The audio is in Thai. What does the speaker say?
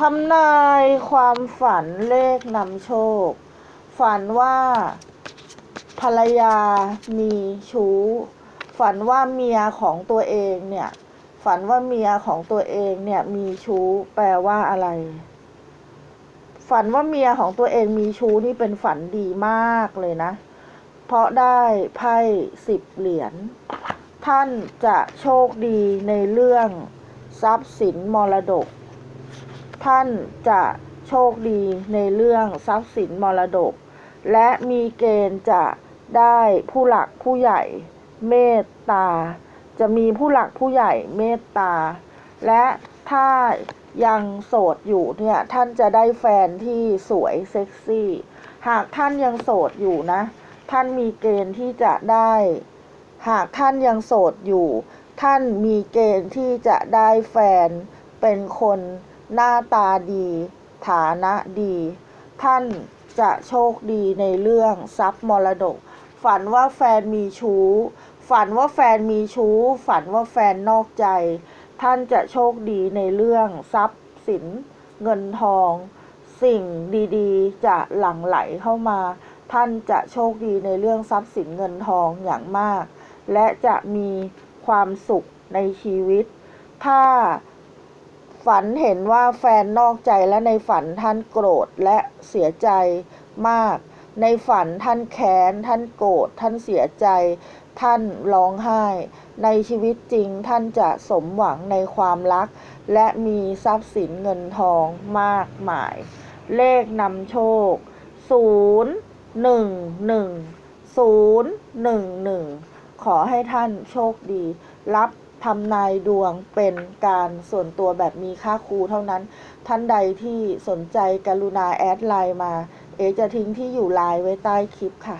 ทำนายความฝันเลขนำโชค ฝันว่า ภรรยามีชู้ ฝันว่าเมียของตัวเองเนี่ย ฝันว่าเมียของตัวเองเนี่ยมีชู้แปลว่าอะไร ฝันว่าเมียของตัวเองมีชู้นี่เป็นฝันดีมากเลยนะ เพราะได้ไพ่สิบเหรียญ ท่านจะโชคดีในเรื่องทรัพย์สินมรดก ท่านจะโชคดีในเรื่องทรัพย์สินมรดก และมีเกณฑ์จะได้ผู้หลักผู้ใหญ่เมตตา จะมีผู้หลักผู้ใหญ่เมตตา และถ้ายังโสดอยู่เนี่ยท่านจะได้แฟนที่สวยเซ็กซี่ หากท่านยังโสดอยู่นะ ท่านมีเกณฑ์ที่จะได้ หากท่านยังโสดอยู่ ท่านมีเกณฑ์ที่จะได้แฟนเป็นคน หน้าตาดี ฐานะดี ท่านจะโชคดีในเรื่องทรัพย์มรดก ฝันว่าแฟนมีชู้ ฝันว่าแฟนมีชู้ ฝันว่าแฟนนอกใจ ท่านจะโชคดีในเรื่องทรัพย์สิน เงินทอง สิ่งดีๆ จะหลั่งไหลเข้ามา ท่านจะโชคดีในเรื่องทรัพย์สินเงินทองอย่างมาก และจะมีความสุขในชีวิต ถ้า ฝันเห็นว่าแฟนนอกใจและในฝันท่านโกรธและเสียใจมาก ในฝันท่านแค้น ท่านโกรธ ท่านเสียใจ ท่านร้องไห้ ในชีวิตจริงท่านจะสมหวังในความรัก และมีทรัพย์สินเงินทองมากมาย เลขนำโชคศูนย์หนึ่งหนึ่งศูนย์หนึ่งหนึ่งขอให้ท่านโชคดี รับ ทำนายดวงเป็นการส่วนตัวแบบมีค่าครูเท่านั้น ท่านใดที่สนใจกรุณาแอดไลน์มา เอจะทิ้งที่อยู่ไลน์ไว้ใต้คลิปค่ะ